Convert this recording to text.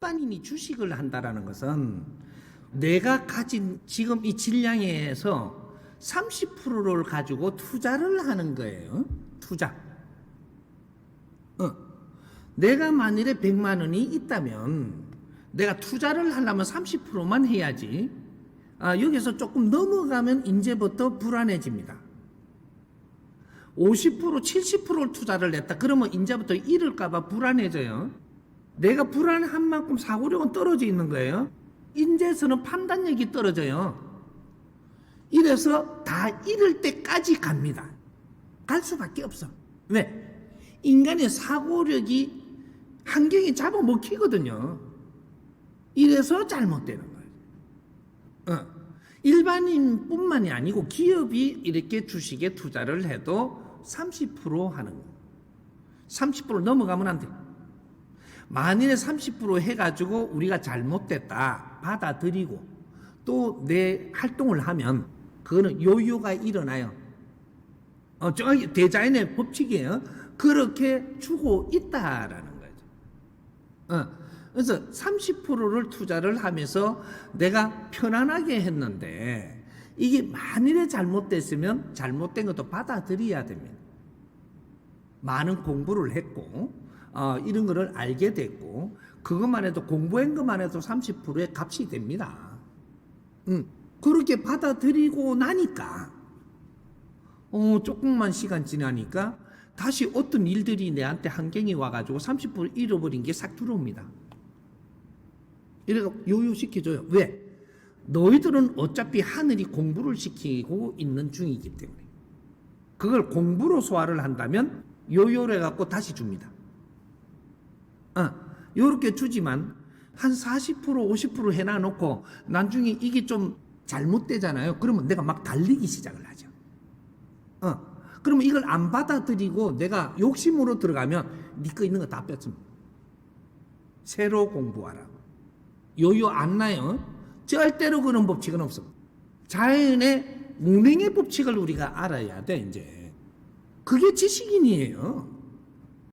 일반인이 주식을 한다라는 것은 내가 가진 지금 이 질량에서 30%를 가지고 투자를 하는 거예요. 투자. 어. 내가 만일에 100만 원이 있다면 내가 투자를 하려면 30%만 해야지. 아, 여기서 조금 넘어가면 이제부터 불안해집니다. 50% 70%를 투자를 했다. 그러면 이제부터 잃을까봐 불안해져요. 내가 불안한 만큼 사고력은 떨어져 있는 거예요. 인제서는 판단력이 떨어져요. 이래서 다 잃을 때까지 갑니다. 갈 수밖에 없어. 왜? 인간의 사고력이 환경에 잡아먹히거든요. 이래서 잘못되는 거예요. 어. 일반인뿐만이 아니고 기업이 이렇게 주식에 투자를 해도 30% 하는 거. 30% 넘어가면 안 돼. 만일에 30% 해가지고 우리가 잘못됐다 받아들이고 또 내 활동을 하면 그거는 요요가 일어나요. 어, 저 대자연의 법칙이에요. 그렇게 주고 있다라는 거죠. 어, 그래서 30%를 투자를 하면서 내가 편안하게 했는데 이게 만일에 잘못됐으면 잘못된 것도 받아들여야 됩니다. 많은 공부를 했고 어, 이런 거를 알게 됐고 그것만 해도 공부한 것만 해도 30%의 값이 됩니다. 음, 그렇게 받아들이고 나니까 어, 조금만 시간 지나니까 다시 어떤 일들이 내한테 환경이 와가지고 30% 잃어버린 게 싹 들어옵니다. 이래가 요요시켜줘요. 왜? 너희들은 어차피 하늘이 공부를 시키고 있는 중이기 때문에. 그걸 공부로 소화를 한다면 요요를 해갖고 다시 줍니다. 어, 요렇게 주지만 한 40% 50% 해놔놓고 나중에 이게 좀 잘못되잖아요. 그러면 내가 막 달리기 시작을 하죠. 어, 그러면 이걸 안 받아들이고 내가 욕심으로 들어가면 니거 있는 거 다 뺐습니다. 새로 공부하라. 요요 안 나요. 절대로 그런 법칙은 없어. 자연의 운행의 법칙을 우리가 알아야 돼, 이제. 그게 지식인이에요.